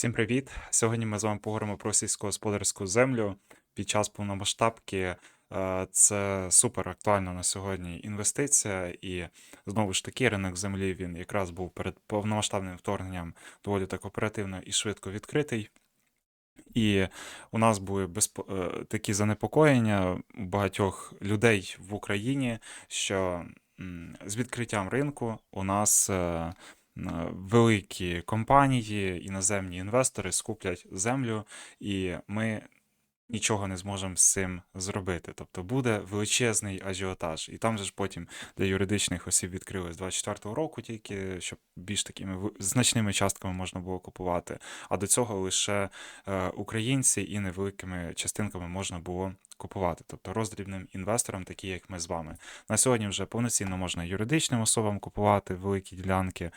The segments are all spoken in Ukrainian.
Всім привіт! Сьогодні ми з вами поговоримо про сільськогосподарську землю під час повномасштабки. Е, Це супер актуальна на сьогодні інвестиція, і знову ж таки ринок землі він якраз був перед повномасштабним вторгненням доволі так оперативно і швидко відкритий. І у нас були безпо... е, такі занепокоєння у багатьох людей в Україні, що з відкриттям ринку у нас е, великі компанії, іноземні інвестори скуплять землю, і ми нічого не зможемо з цим зробити. Тобто буде величезний ажіотаж. І там же ж потім для юридичних осіб відкрили з 24-го року тільки, щоб більш такими значними частками можна було купувати. А до цього лише е, українці і невеликими частинками можна було купувати. Тобто роздрібним інвесторам, такі як ми з вами. На сьогодні вже повноцінно можна юридичним особам купувати великі ділянки.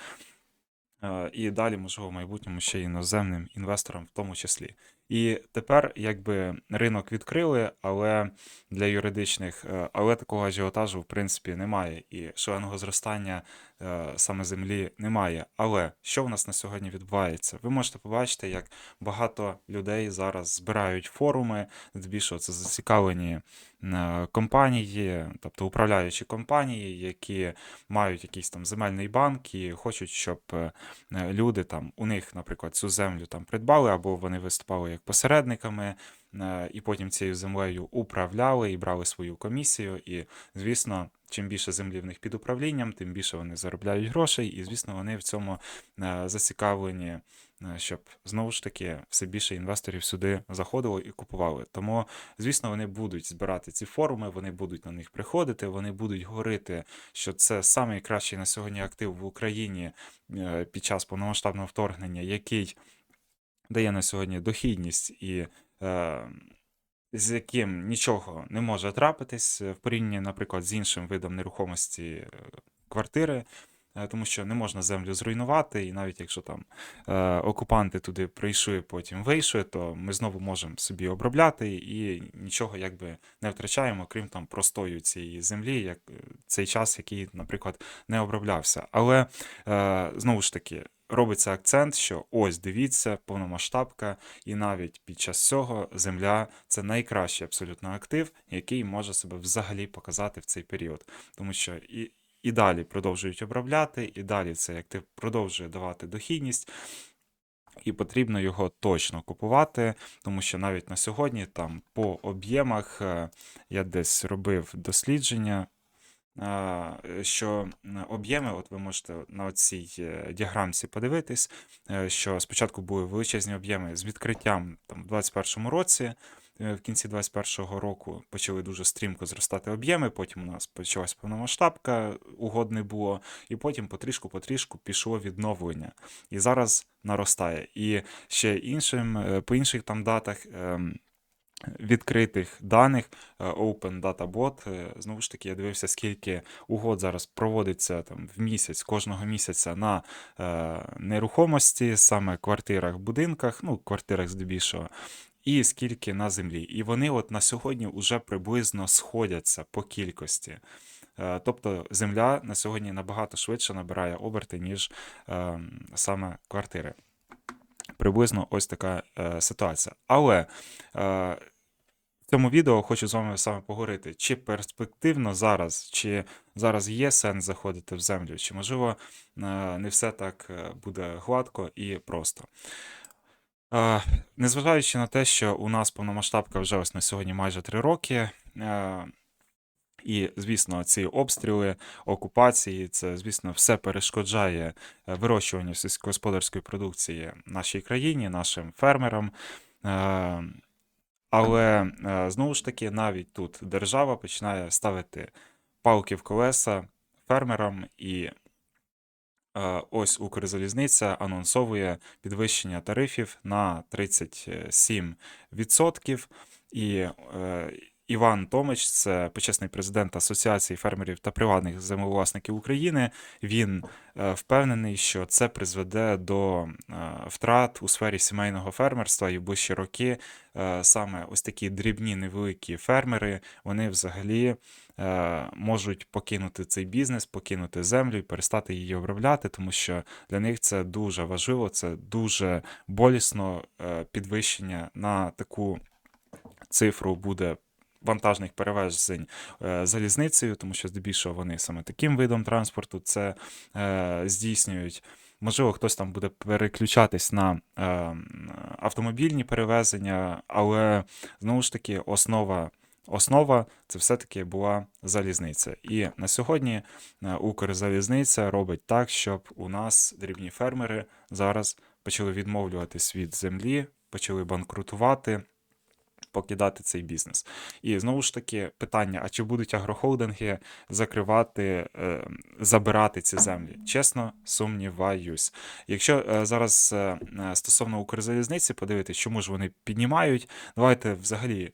Е, І далі, можливо, в майбутньому ще іноземним інвесторам в тому числі. І тепер, якби ринок відкрили, але для юридичних, е, але такого ажіотажу, в принципі, немає. І шаленого зростання е, саме землі немає. Але що в нас на сьогодні відбувається? Ви можете побачити, як багато людей зараз збирають форуми, здебільшого це зацікавлені е, компанії, тобто управляючі компанії, які мають якийсь там земельний банк і хочуть, щоб люди там у них, наприклад, цю землю там придбали, або вони виступали як посередниками, е, і потім цією землею управляли і брали свою комісію. І, звісно, чим більше землі в них під управлінням, тим більше вони заробляють грошей, і, звісно, вони в цьому е, зацікавлені, е, щоб знову ж таки все більше інвесторів сюди заходило і купували. Тому, звісно, вони будуть збирати ці форуми, вони будуть на них приходити, вони будуть говорити, що це найкращий на сьогодні актив в Україні під час повномасштабного вторгнення, який дає на сьогодні дохідність і е, з яким нічого не може трапитись е, в порівнянні, наприклад, з іншим видом нерухомості е, квартири. е, Тому що не можна землю зруйнувати, і навіть якщо там е, окупанти туди прийшли, потім вийшли, то ми знову можемо собі обробляти і нічого якби не втрачаємо, крім там простою цієї землі, як цей час, який, наприклад, не оброблявся. Але е, знову ж таки, робиться акцент, що ось дивіться, повномасштабка, і навіть під час цього земля це найкращий абсолютно актив, який може себе взагалі показати в цей період. Тому що і, і далі продовжують обробляти, і далі цей актив продовжує давати дохідність. І потрібно його точно купувати, тому що навіть на сьогодні там по об'ємах е, я десь робив дослідження, що об'єми, от ви можете на цій діаграмці подивитись, е, що спочатку були величезні об'єми з відкриттям там, в 2021 році. е, В кінці 2021 року почали дуже стрімко зростати об'єми, потім у нас почалась повномасштабка, угод не було, і потім потрішку-потрішку пішло відновлення. І зараз наростає. І ще іншим, е, по інших там датах. Відкритих даних е, Open Data Bot. е, Знову ж таки, я дивився, скільки угод зараз проводиться там в місяць, кожного місяця на е, нерухомості, саме квартирах, будинках, ну, квартирах здебільшого. І скільки на землі. І вони от на сьогодні вже приблизно сходяться по кількості. Е, Тобто земля на сьогодні набагато швидше набирає оберти, ніж е, саме квартири. Приблизно ось така е, ситуація. Але е, в цьому відео хочу з вами саме поговорити, чи перспективно зараз, чи зараз є сенс заходити в землю, чи можливо е, не все так е, буде гладко і просто. Е, Незважаючи на те, що у нас повномасштабка вже ось на сьогодні майже 3 роки. І, звісно, ці обстріли, окупації, це, звісно, все перешкоджає вирощуванню сільськогосподарської продукції нашій країні, нашим фермерам. Але е, знову ж таки, навіть тут держава починає ставити палки в колеса фермерам, і е, ось Укрзалізниця анонсовує підвищення тарифів на 37%. І е, Іван Томич, це почесний президент Асоціації фермерів та приватних землевласників України. Він е, впевнений, що це призведе до е, втрат у сфері сімейного фермерства і в ближчі роки е, саме ось такі дрібні невеликі фермери, вони взагалі можуть покинути цей бізнес, покинути землю і перестати її обробляти, тому що для них це дуже важливо, це дуже болісно підвищення на таку цифру буде. Вантажних перевезень е, залізницею, тому що здебільшого вони саме таким видом транспорту це е, здійснюють. Можливо, хтось там буде переключатись на е, автомобільні перевезення, але знову ж таки основа основа це все-таки була залізниця. І на сьогодні е, Укрзалізниця робить так, щоб у нас дрібні фермери зараз почали відмовлюватись від землі, почали банкрутувати. Покидати цей бізнес. І знову ж таки питання: а чи будуть агрохолдинги закривати, е, забирати ці землі? Чесно, сумніваюсь. Якщо е, зараз е, стосовно Укрзалізниці подивитись, чому ж вони піднімають, давайте взагалі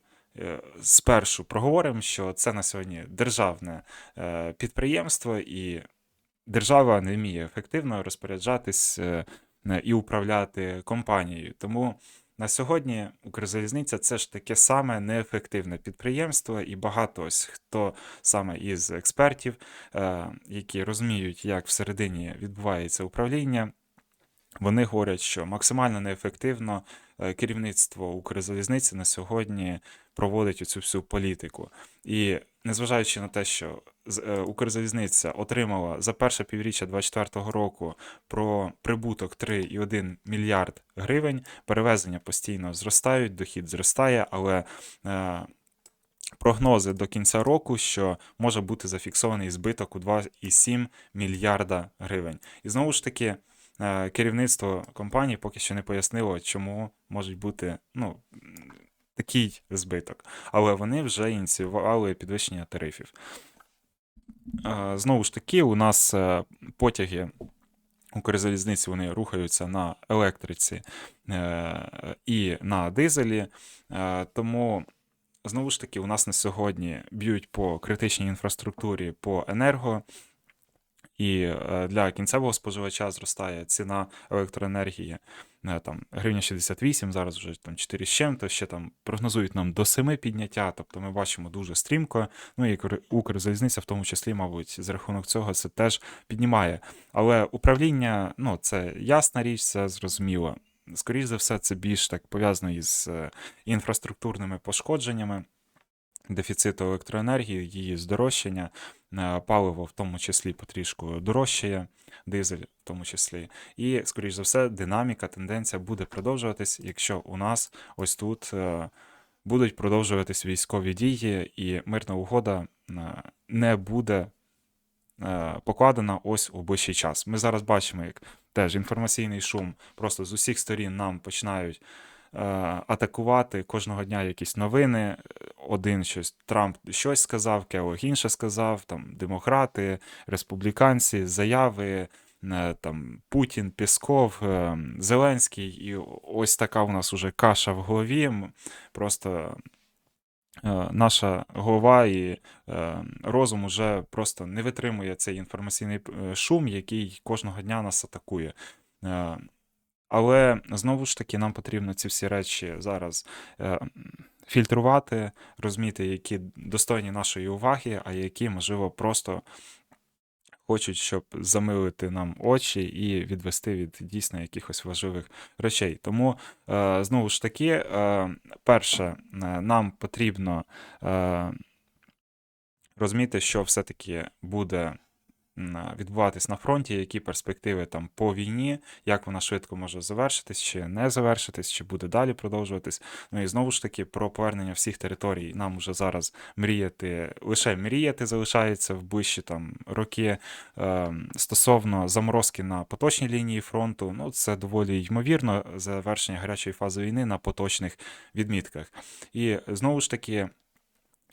спершу проговоримо, що це на сьогодні державне підприємство, і держава не вміє ефективно розпоряджатись і управляти компанією. Тому на сьогодні Укрзалізниця це ж таке саме неефективне підприємство, і багато ось хто саме із експертів, е, які розуміють, як всередині відбувається управління. Вони говорять, що максимально неефективно е, керівництво Укрзалізниці на сьогодні проводить оцю всю політику. І незважаючи на те, що е, Укрзалізниця отримала за перше півріччя 2024 року про прибуток 3,1 мільярд гривень, перевезення постійно зростають, дохід зростає, але е, прогнози до кінця року, що може бути зафіксований збиток у 2,7 мільярда гривень. І знову ж таки, е, керівництво компанії поки що не пояснило, чому можуть бути ну, такий збиток. Але вони вже ініціювали підвищення тарифів. Знову ж таки, у нас е, потяги Укрзалізниці вони рухаються на електриці е, і на дизелі. Е, Тому знову ж таки, у нас на сьогодні б'ють по критичній інфраструктурі по енерго. І е, для кінцевого споживача зростає ціна електроенергії е, там гривня 68, зараз вже там 4 з чим-то, ще там прогнозують нам до 7 підняття, тобто ми бачимо дуже стрімко. Ну і Укр- Укрзалізниця в тому числі, мабуть, за рахунок цього це теж піднімає. Але управління, ну це ясна річ, це зрозуміло. Скоріше за все, це більш так пов'язано із е, інфраструктурними пошкодженнями дефіциту електроенергії, її здорожчання, паливо в тому числі потрішку дорожчає, дизель в тому числі. І, скоріш за все, динаміка, тенденція буде продовжуватись, якщо у нас ось тут е, будуть продовжуватись військові дії, і мирна угода е, не буде е, покладена ось у ближчий час. Ми зараз бачимо, як теж інформаційний шум просто з усіх сторін нам починають е, атакувати кожного дня якісь новини. Один щось Трамп щось сказав, Келог інше сказав, там демократи, республіканці, заяви. е, Там Путін, Пісков, е, Зеленський, і ось така у нас уже каша в голові. Просто е, наша голова і е, розум уже просто не витримує цей інформаційний е, шум, який кожного дня нас атакує. Але знову ж таки, нам потрібно ці всі речі зараз е, фільтрувати, розуміти, які достойні нашої уваги, а які, можливо, просто хочуть, щоб замилити нам очі і відвести від дійсно якихось важливих речей. Тому е, знову ж таки, е, перше, нам потрібно розуміти, що все-таки буде відбуватись на фронті, які перспективи там по війні, як вона швидко може завершитись, чи не завершитись, чи буде далі продовжуватись. Ну і знову ж таки про повернення всіх територій нам уже зараз мріяти, лише мріяти залишається в ближчі там роки. Е, Стосовно заморозки на поточній лінії фронту, ну це доволі ймовірно завершення гарячої фази війни на поточних відмітках. І знову ж таки.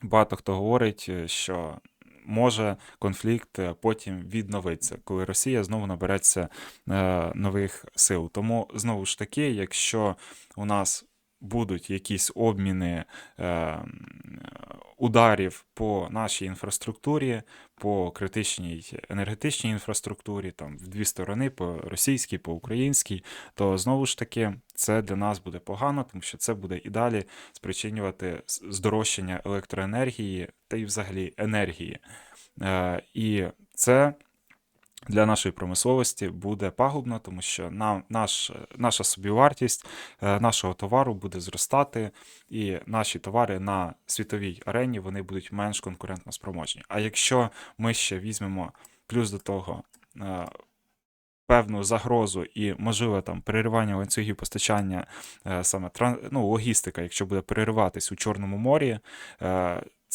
Багато хто говорить, е, що може конфлікт е, потім відновитися, коли Росія знову набереться е, нових сил. Тому знову ж таки, якщо у нас будуть якісь обміни е, ударів по нашій інфраструктурі, по критичній енергетичній інфраструктурі, там в дві сторони, по російській, по українській, то знову ж таки це для нас буде погано, тому що це буде і далі спричинювати здорожчання електроенергії та й взагалі енергії. Е, І це для нашої промисловості буде пагубно, тому що нам, наш, наша собівартість е, нашого товару буде зростати, і наші товари на світовій арені вони будуть менш конкурентно спроможні. А якщо ми ще візьмемо плюс до того е, певну загрозу і можливе там переривання ланцюгів постачання, е, саме ну, логістика, якщо буде перериватись у Чорному морі,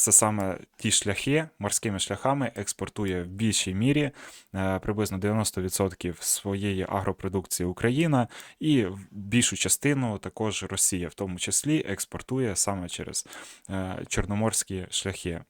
це саме ті шляхи морськими шляхами експортує в більшій мірі е, приблизно 90% своєї агропродукції Україна, і більшу частину також Росія, в тому числі, експортує саме через е, чорноморські шляхи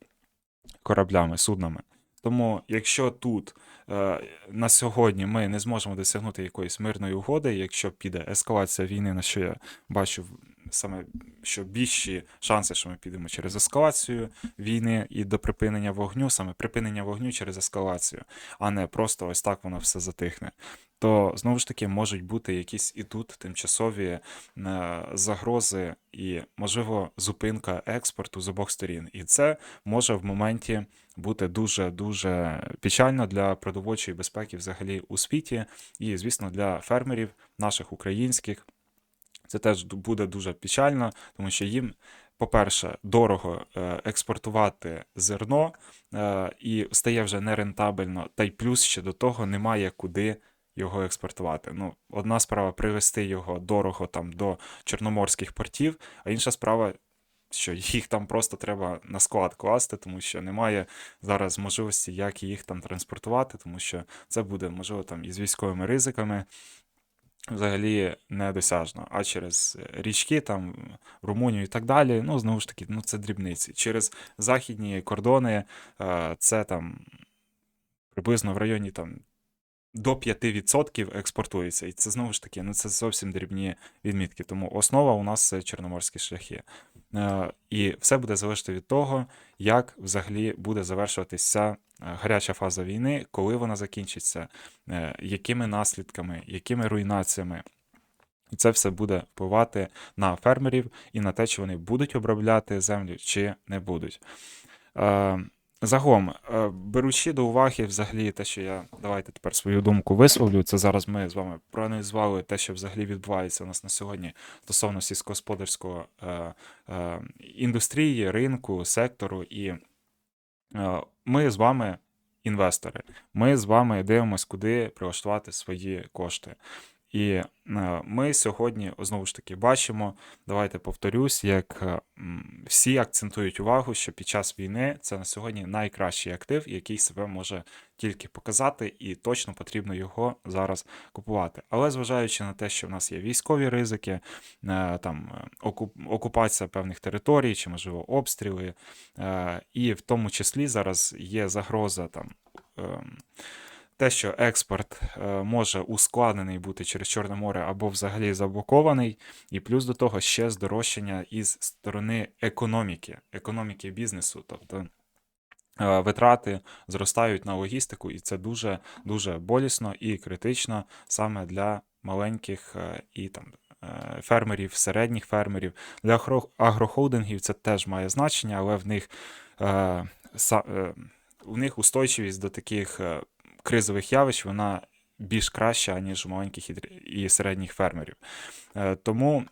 кораблями, суднами. Тому, якщо тут е, на сьогодні ми не зможемо досягнути якоїсь мирної угоди, якщо піде ескалація війни, на що я бачу саме що більші шанси, що ми підемо через ескалацію війни і до припинення вогню, саме припинення вогню через ескалацію, а не просто ось так воно все затихне. То знову ж таки можуть бути якісь і тут тимчасові е, загрози і, можливо, зупинка експорту з обох сторін. І це може в моменті бути дуже дуже печально для продовольчої безпеки взагалі у світі, і, звісно, для фермерів наших українських. Це теж буде дуже печально, тому що їм, по-перше, дорого е, експортувати зерно е, і стає вже нерентабельно, та й плюс ще до того немає куди його експортувати. Ну, одна справа привезти його дорого там до чорноморських портів, а інша справа. Що їх там просто треба на склад класти, тому що немає зараз можливості, як їх там транспортувати, тому що це буде, можливо, там із військовими ризиками, взагалі недосяжно. А через річки, там Румунію і так далі, ну знову ж таки, ну це дрібниці. Через західні кордони е, це там приблизно в районі там. До 5% експортується, і це знову ж таки, ну це зовсім дрібні відмітки. Тому основа у нас це чорноморські шляхи. Е, І все буде залежати від того, як взагалі буде завершуватися е, гаряча фаза війни, коли вона закінчиться, е, якими наслідками, якими руйнаціями. І це все буде впливати на фермерів і на те, чи вони будуть обробляти землю, чи не будуть. Загалом, е, беручи до уваги взагалі те, що я давайте тепер свою думку висловлю. Це зараз ми з вами проаналізували те, що взагалі відбувається у нас на сьогодні стосовно сільськогосподарського е, е, індустрії, ринку, сектору. І е, ми з вами інвестори. Ми з вами дивимося, куди прилаштувати свої кошти. І е, ми сьогодні знову ж таки бачимо, давайте повторюсь, як е, всі акцентують увагу, що під час війни це на сьогодні найкращий актив, який себе може тільки показати, і точно потрібно його зараз купувати. Але зважаючи на те, що в нас є військові ризики, е, там окупація певних територій, чи можливо обстріли, і в тому числі зараз є загроза там. Те, що експорт е, може ускладнений бути через Чорне море або взагалі заблокований, і плюс до того ще здорожчання із сторони економіки, економіки бізнесу. Тобто е, витрати зростають на логістику, і це дуже дуже болісно і критично саме для маленьких е, і там. Фермерів, середніх фермерів для агрохолдингів це теж має значення, але в них у них устойчивість до таких кризових явищ вона більш краща, ніж у маленьких і, середніх фермерів. Е, Тому,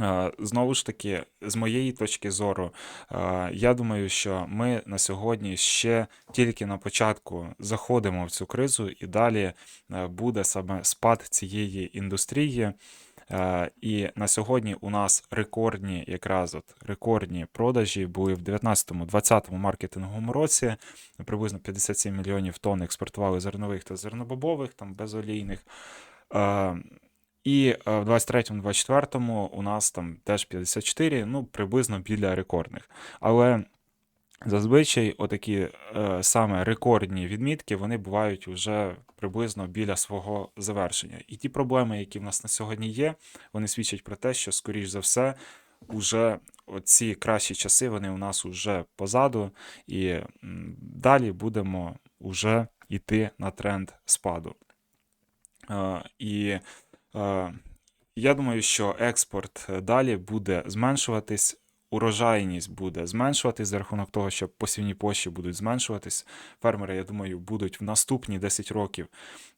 е, знову ж таки, з моєї точки зору, е, я думаю, що ми на сьогодні ще тільки на початку заходимо в цю кризу, і далі буде саме спад цієї індустрії. Е, І на сьогодні у нас рекордні, якраз от рекордні продажі були в 19-20 маркетинговому році. Приблизно 57 мільйонів тонн експортували зернових та зернобобових, там безолійних. Е, І е, в 23-24 у нас там теж 54, ну приблизно біля рекордних. Але Зазвичай отакі е, саме рекордні відмітки вони бувають вже приблизно біля свого завершення. І ті проблеми, які в нас на сьогодні є, вони свідчать про те, що, скоріш за все, уже оці кращі часи, вони у нас уже позаду, і далі будемо уже йти на тренд спаду. Е, І е, я думаю, що експорт е, далі буде зменшуватись, урожайність буде зменшуватись за рахунок того, що посівні площі будуть зменшуватись. Фермери, я думаю, будуть в наступні 10 років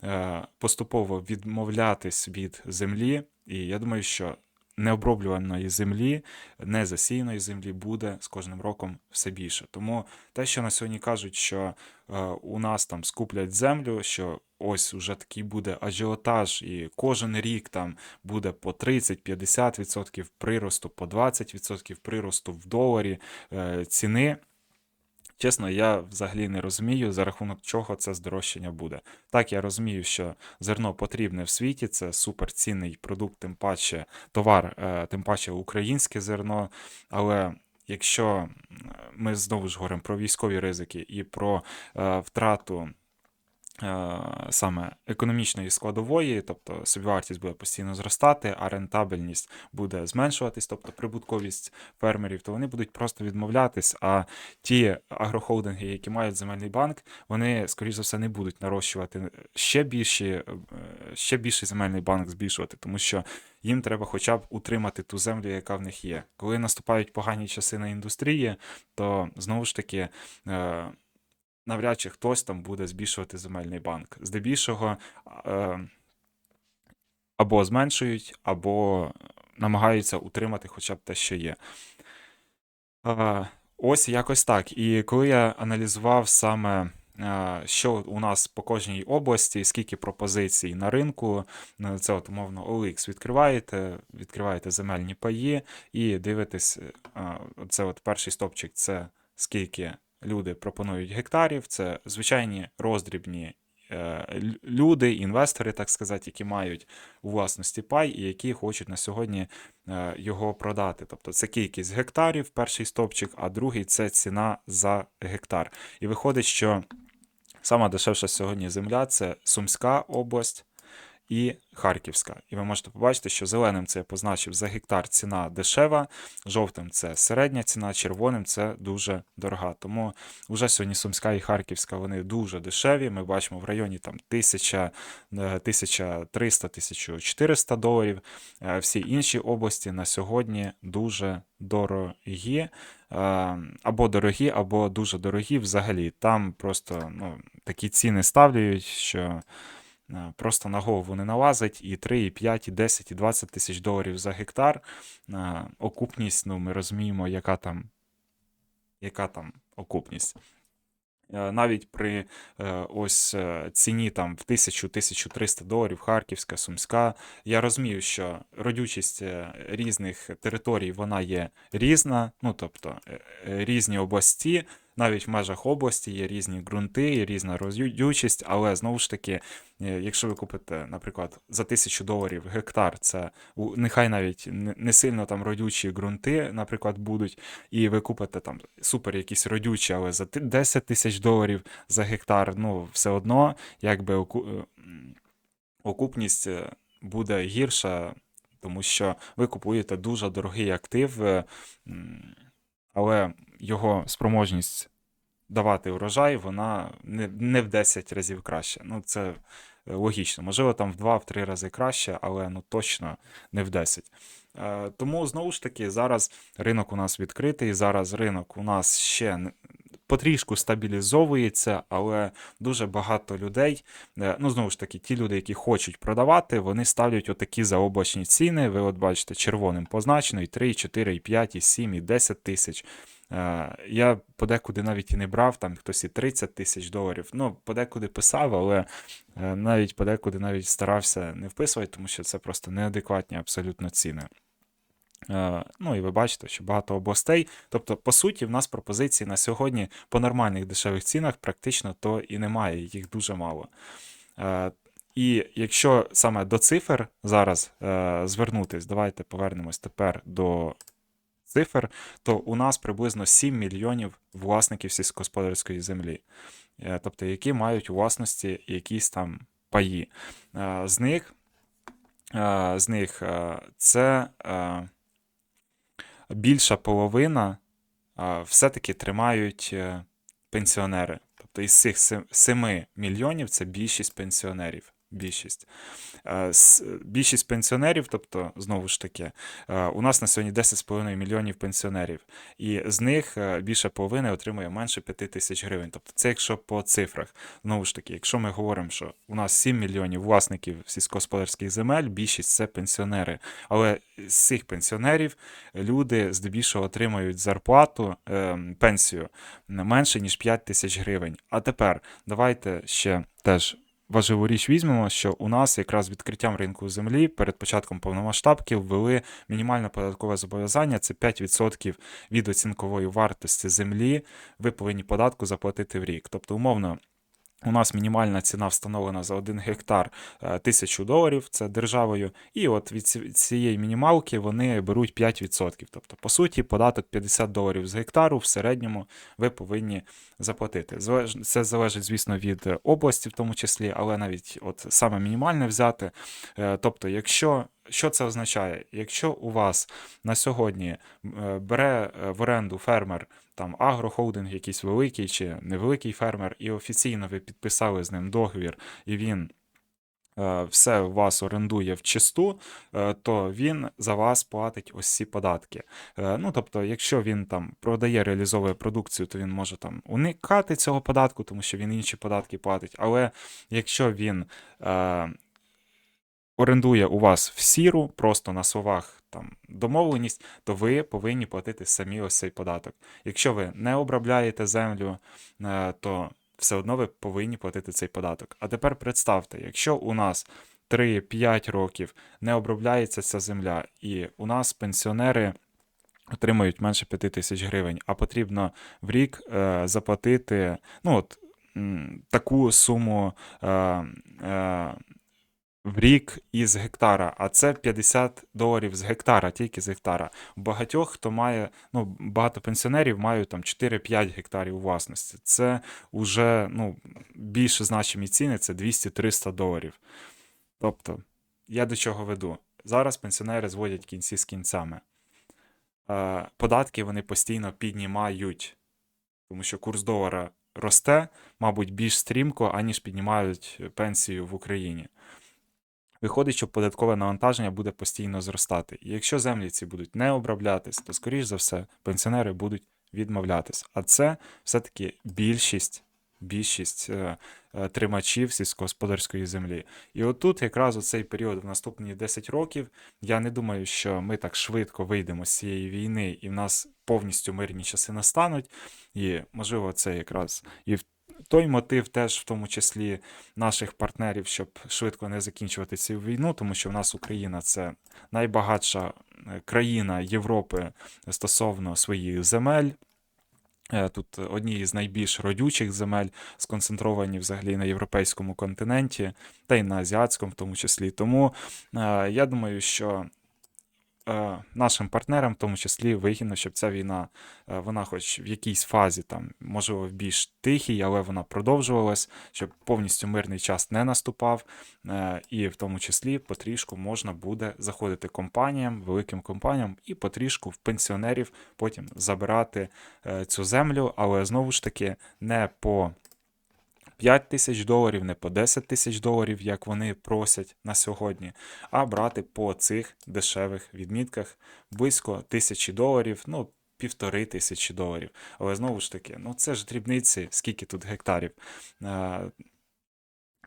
е, поступово відмовлятись від землі. І я думаю, що необроблюваної землі, незасіяної землі буде з кожним роком все більше. Тому те, що на сьогодні кажуть, що е, у нас там скуплять землю, що ось уже такий буде ажіотаж, і кожен рік там буде по 30-50% приросту, по 20% приросту в доларі е, ціни. Чесно, я взагалі не розумію, за рахунок чого це здорожчання буде. Так, я розумію, що зерно потрібне в світі, це суперцінний продукт, тим паче товар, е, тим паче українське зерно. Але якщо ми знову ж говоримо про військові ризики і про е, втрату саме економічної складової, тобто собівартість буде постійно зростати, а рентабельність буде зменшуватись, тобто прибутковість фермерів, то вони будуть просто відмовлятись. А ті агрохолдинги, які мають земельний банк, вони, скоріш за все, не будуть нарощувати ще більші, е, ще більший земельний банк збільшувати, тому що їм треба хоча б утримати ту землю, яка в них є. Коли наступають погані часи на індустрії, то знову ж таки. Навряд чи хтось там буде збільшувати земельний банк. Здебільшого е, або зменшують, або намагаються утримати хоча б те, що є. Е, ось якось так. І коли я аналізував саме. е, Що у нас по кожній області, скільки пропозицій на ринку, це от умовно OLX відкриваєте, відкриваєте земельні паї і дивитесь, це от перший стопчик це скільки люди пропонують гектарів. Це звичайні роздрібні е, люди, інвестори, так сказати, які мають у власності пай і які хочуть на сьогодні е, його продати. Тобто це кількість гектарів, перший стопчик, а другий це ціна за гектар. І виходить, що сама дешевша сьогодні земля це Сумська область. І Харківська. І ви можете побачити, що зеленим це я позначив за гектар ціна дешева, жовтим це середня ціна, червоним це дуже дорога. Тому вже сьогодні Сумська і Харківська вони дуже дешеві. Ми бачимо в районі там 1000, е, 1300-1400 доларів. Е, Всі інші області на сьогодні дуже дорогі. Е, Або дорогі, або дуже дорогі взагалі. Там просто ну, такі ціни ставлять, що. Е, Просто на голову не налазить і 3, і 5, і 10, і 20 тисяч доларів за гектар. Е, Окупність, ну ми розуміємо, яка там, яка там окупність. Е, Навіть при ось ціні там в 1000-1300 доларів Харківська, Сумська. Я розумію, що родючість різних територій вона є різна, ну тобто різні області, навіть в межах області є різні ґрунти, є різна родючість, але знову ж таки, е, якщо ви купите, наприклад, за 1000 доларів гектар, це нехай навіть не сильно там родючі ґрунти, наприклад, будуть, і ви купите там супер якісь родючі, але за 10 тисяч доларів за гектар, ну все одно, якби е, окупність е, буде гірша, тому що ви купуєте дуже дорогий актив, але його спроможність давати урожай, вона не, не в 10 разів краще. Ну, це е, логічно. Можливо, там в 2-3 рази краще, але ну точно не в 10. Е, Тому знову ж таки, зараз ринок у нас відкритий, зараз ринок у нас ще потрішку стабілізовується, але дуже багато людей, е, ну знову ж таки, ті люди, які хочуть продавати, вони ставлять отакі заоблачні ціни. Ви от бачите, червоним позначено і 3, і 4, і 5, і 7, і 10 тисяч. Е, Я подекуди навіть і не брав, там хтось і 30 тисяч доларів. Ну, подекуди писав, але е, навіть подекуди навіть старався не вписувати, тому що це просто неадекватні абсолютно ціни. Е, Ну і ви бачите, що багато областей. Тобто, по суті, в нас пропозицій на сьогодні по нормальних дешевих цінах практично то і немає, їх дуже мало. І якщо саме до цифр зараз звернутись, давайте повернемось тепер до цифр, то у нас приблизно 7 мільйонів власників сільськогосподарської землі, е, тобто які мають у власності якісь там паї. Е, З них, е, з них це. більша половина все-таки тримають пенсіонери. Тобто із цих 7 мільйонів це більшість пенсіонерів. Більшість. Е, Більшість пенсіонерів, тобто, знову ж таки, е, у нас на сьогодні 10,5 мільйонів пенсіонерів, і з них е, більше половини отримує менше 5 тисяч гривень. Тобто, це якщо по цифрах. Знову ж таки, якщо ми говоримо, що у нас 7 мільйонів власників сільськогосподарських земель, більшість це пенсіонери. Але з цих пенсіонерів люди здебільшого отримують зарплату, е, пенсію менше, ніж 5 тисяч гривень. А тепер давайте ще теж важливу річ візьмемо, що у нас якраз відкриттям ринку землі перед початком повномасштабки ввели мінімальне податкове зобов'язання це 5% від оцінкової вартості землі. Ви повинні податку заплатити в рік. Тобто, умовно. У нас мінімальна ціна встановлена за 1 гектар е, тисячу доларів, це державою, і от від цієї мінімалки вони беруть 5%. Тобто, по суті, податок 50 доларів з гектару в середньому ви повинні заплатити. Це залежить, звісно, від е, області, в тому числі, але навіть от саме мінімальне взяти. Е, Тобто, якщо що це означає? Якщо у вас на сьогодні бере в оренду фермер там агрохолдинг, якийсь великий чи невеликий фермер, і офіційно ви підписали з ним договір, і він е, все у вас орендує в чисту, е, то він за вас платить ось ці податки. Е, Ну, тобто, якщо він там продає, реалізовує продукцію, то він може там уникати цього податку, тому що він інші податки платить. Але якщо він орендує у вас в сіру, просто на словах там домовленість, то ви повинні платити самі ось цей податок. Якщо ви не обробляєте землю, е, то все одно ви повинні платити цей податок. А тепер представте, якщо у нас 3-5 років не обробляється ця земля, і у нас пенсіонери отримують менше 5 тисяч гривень, а потрібно в рік е, заплатити ну, от, м, таку суму. Е, е, в рік із гектара, а це 50 доларів з гектара, тільки з гектара. Багатьох, хто має, ну, багато пенсіонерів мають там 4-5 гектарів власності. Це вже ну, більш значимі ціни, це 200-300 доларів. Тобто, я до чого веду? Зараз пенсіонери зводять кінці з кінцями. Е, податки вони постійно піднімають, тому що курс долара росте, мабуть, більш стрімко, аніж піднімають пенсію в Україні. Виходить, що податкове навантаження буде постійно зростати. І якщо землі ці будуть не оброблятись, то, скоріш за все, пенсіонери будуть відмовлятись. А це все-таки більшість, більшість е, е, тримачів сільськогосподарської землі. І отут, якраз у цей період, в наступні 10 років, я не думаю, що ми так швидко вийдемо з цієї війни, і в нас повністю мирні часи настануть. І, можливо, це якраз і в той мотив теж в тому числі наших партнерів, щоб швидко не закінчувати цю війну, тому що в нас Україна це найбагатша е, країна Європи стосовно своїх земель. Е, Тут одні із найбільш родючих земель сконцентровані взагалі на європейському континенті, та й на азіатському в тому числі. Тому е, я думаю, що нашим партнерам, в тому числі, вигідно, щоб ця війна, е, вона хоч в якійсь фазі, там, можливо, більш тихій, але вона продовжувалась, щоб повністю мирний час не наступав. Е, І в тому числі потрішку можна буде заходити компаніям, великим компаніям, і потрішку в пенсіонерів потім забирати е, цю землю, але знову ж таки не по 5 тисяч доларів, не по 10 тисяч доларів, як вони просять на сьогодні, а брати по цих дешевих відмітках близько тисячі доларів, ну, півтори тисячі доларів. Але знову ж таки, ну це ж дрібниці, скільки тут гектарів. Е,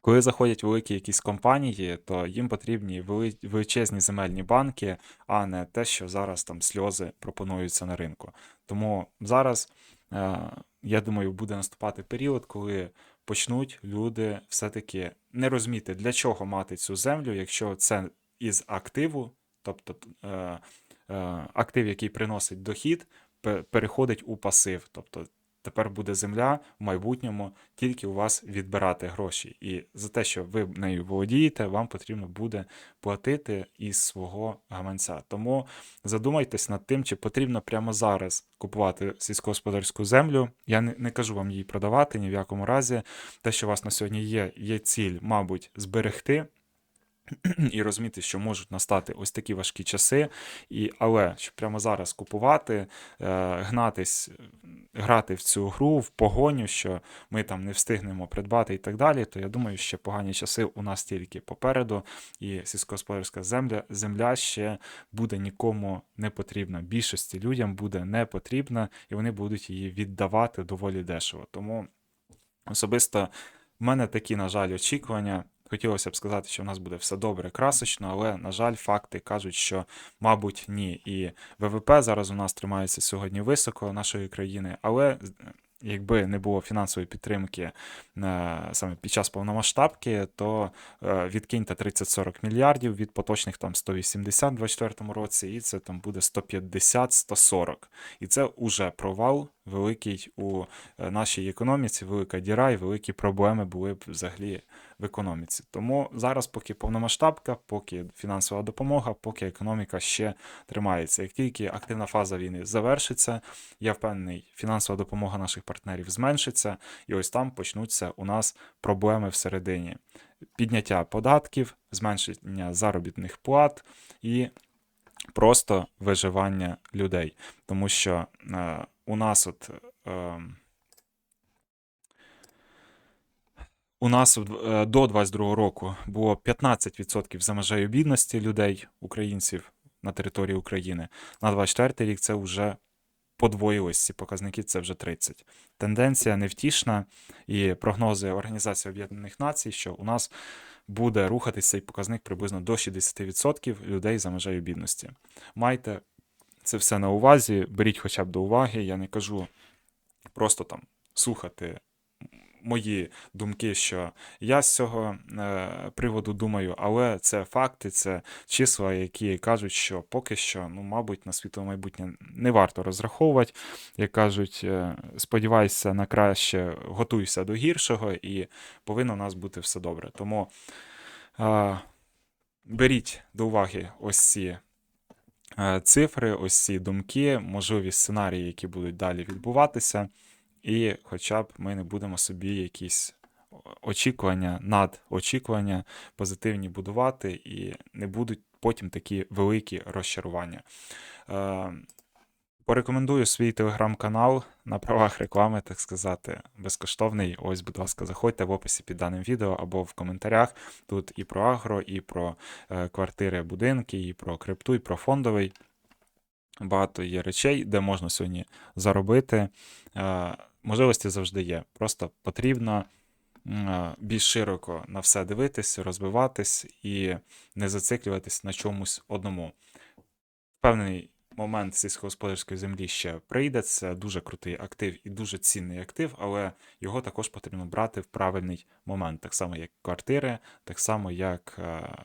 Коли заходять великі якісь компанії, то їм потрібні величезні земельні банки, а не те, що зараз там сльози пропонуються на ринку. Тому зараз, е, я думаю, буде наступати період, коли почнуть люди все-таки не розуміти, для чого мати цю землю, якщо це із активу, тобто е, е, актив, який приносить дохід, переходить у пасив. Тобто тепер буде земля в майбутньому тільки у вас відбирати гроші. І за те, що ви нею володієте, вам потрібно буде платити із свого гаманця. Тому задумайтесь над тим, чи потрібно прямо зараз купувати сільськогосподарську землю. Я не, не кажу вам її продавати ні в якому разі. Те, що у вас на сьогодні є, є ціль, мабуть, зберегти. і розуміти, що можуть настати ось такі важкі часи, і, але щоб прямо зараз купувати, е, гнатись, грати в цю гру, в погоню, що ми там не встигнемо придбати і так далі, то я думаю, що погані часи у нас тільки попереду, і сільськогосподарська земля, земля ще буде нікому не потрібна. Більшості людям буде не потрібна, і вони будуть її віддавати доволі дешево. Тому особисто в мене такі, на жаль, очікування. Хотілося б сказати, що в нас буде все добре, красочно, але, на жаль, факти кажуть, що, мабуть, ні. І ВВП зараз у нас тримається сьогодні високо нашої країни, але якби не було фінансової підтримки е, саме під час повномасштабки, то е, відкиньте 30-40 мільярдів від поточних там 180 в 2024 році, і це там буде 150-140. І це уже провал великий у е, нашій економіці, велика діра і великі проблеми були б взагалі в економіці. Тому зараз, поки повномасштабка, поки фінансова допомога, поки економіка ще тримається. Як тільки активна фаза війни завершиться, я впевнений, фінансова допомога наших партнерів зменшиться, і ось там почнуться у нас проблеми всередині. Підняття податків, зменшення заробітних плат і просто виживання людей. Тому що е, у нас от. Е, у нас до 22 року було 15% за межею бідності людей, українців на території України. На 24 рік це вже подвоїлось ці показники, це вже 30. Тенденція невтішна, і прогнози Організації Об'єднаних Націй, що у нас буде рухатись цей показник приблизно до 60% людей за межею бідності. Майте це все на увазі, беріть хоча б до уваги. Я не кажу просто там слухати мої думки, що я з цього е, приводу думаю, але це факти, це числа, які кажуть, що поки що, ну, мабуть, на світле майбутнє не варто розраховувати. Як кажуть, е, сподівайся на краще, готуйся до гіршого, і повинно у нас бути все добре. Тому е, беріть до уваги ось ці цифри, ось ці думки, можливі сценарії, які будуть далі відбуватися. І хоча б ми не будемо собі якісь очікування, надочікування позитивні будувати, і не будуть потім такі великі розчарування. Порекомендую свій телеграм-канал на правах реклами, так сказати, безкоштовний. Ось, будь ласка, заходьте в описі під даним відео або в коментарях. Тут і про агро, і про е, квартири, будинки, і про крипту, і про фондовий. Багато є речей, де можна сьогодні заробити. Е, Можливості завжди є. Просто потрібно е, більш широко на все дивитись, розвиватись і не зациклюватись на чомусь одному. Певний момент сільськогосподарської землі ще прийде. Це дуже крутий актив і дуже цінний актив, але його також потрібно брати в правильний момент, так само як квартири, так само як е,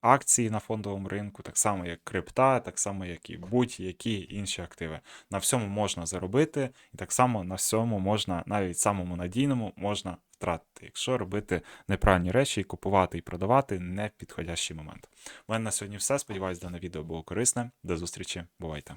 акції на фондовому ринку, так само як крипта, так само як і будь-які інші активи. На всьому можна заробити, і так само на всьому можна, навіть самому надійному, можна втратити, якщо робити неправильні речі і купувати і продавати не в підходящий момент. У мене на сьогодні все. Сподіваюсь, дане відео було корисне. До зустрічі, бувайте!